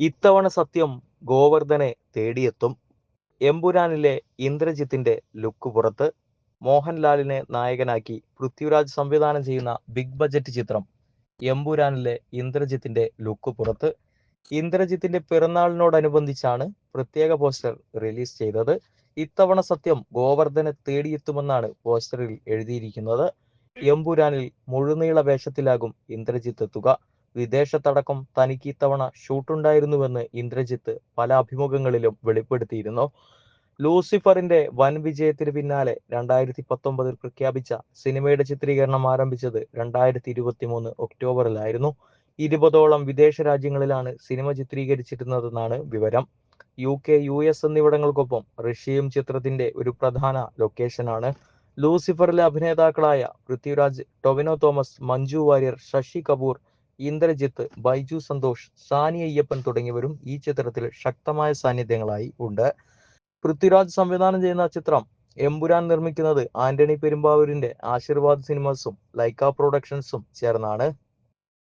ഇത്തവണ സത്യം ഗോവർദ്ധനെ തേടിയെത്തും. എമ്പുരാനിലെ ഇന്ദ്രജിത്തിന്റെ ലുക്ക് പുറത്ത് മോഹൻലാലിനെ നായകനാക്കി പൃഥ്വിരാജ് സംവിധാനം ചെയ്യുന്ന ബിഗ് ബജറ്റ് ചിത്രം എമ്പുരാനിലെ ഇന്ദ്രജിത്തിന്റെ ലുക്ക് പുറത്ത്. ഇന്ദ്രജിത്തിന്റെ പിറന്നാളിനോടനുബന്ധിച്ചാണ് പ്രത്യേക പോസ്റ്റർ റിലീസ് ചെയ്തത്. ഇത്തവണ സത്യം ഗോവർദ്ധനെ തേടിയെത്തുമെന്നാണ് പോസ്റ്ററിൽ എഴുതിയിരിക്കുന്നത്. എമ്പുരാനിൽ മുഴുനീള വേഷത്തിലാകും ഇന്ദ്രജിത്ത് എത്തുക. വിദേശത്തടക്കം തനിക്ക് ഇത്തവണ ഷൂട്ടുണ്ടായിരുന്നുവെന്ന് ഇന്ദ്രജിത്ത് പല അഭിമുഖങ്ങളിലും വെളിപ്പെടുത്തിയിരുന്നു. ലൂസിഫറിന്റെ വൻ വിജയത്തിന് പിന്നാലെ രണ്ടായിരത്തി പത്തൊമ്പതിൽ പ്രഖ്യാപിച്ച സിനിമയുടെ ചിത്രീകരണം ആരംഭിച്ചത് രണ്ടായിരത്തി ഇരുപത്തി മൂന്ന് ഒക്ടോബറിലായിരുന്നു. ഇരുപതോളം വിദേശ രാജ്യങ്ങളിലാണ് സിനിമ ചിത്രീകരിച്ചിരുന്നതെന്നാണ് വിവരം. യു കെ യു എസ് എന്നിവിടങ്ങൾക്കൊപ്പം റഷ്യയും ചിത്രത്തിന്റെ ഒരു പ്രധാന ലൊക്കേഷനാണ്. ലൂസിഫറിലെ അഭിനേതാക്കളായ പൃഥ്വിരാജ് ടൊവിനോ തോമസ് മഞ്ജു വാര്യർ ശശി കപൂർ ഇന്ദ്രജിത്ത് ബൈജു സന്തോഷ് സാനി അയ്യപ്പൻ തുടങ്ങിയവരും ഈ ചിത്രത്തിൽ ശക്തമായ സാന്നിധ്യങ്ങളായി ഉണ്ട്. പൃഥ്വിരാജ് സംവിധാനം ചെയ്യുന്ന ചിത്രം എമ്പുരാൻ നിർമ്മിക്കുന്നത് ആന്റണി പെരുമ്പാവൂരിന്റെ ആശീർവാദ് സിനിമാസും ലൈക്ക പ്രൊഡക്ഷൻസും ചേർന്നാണ്.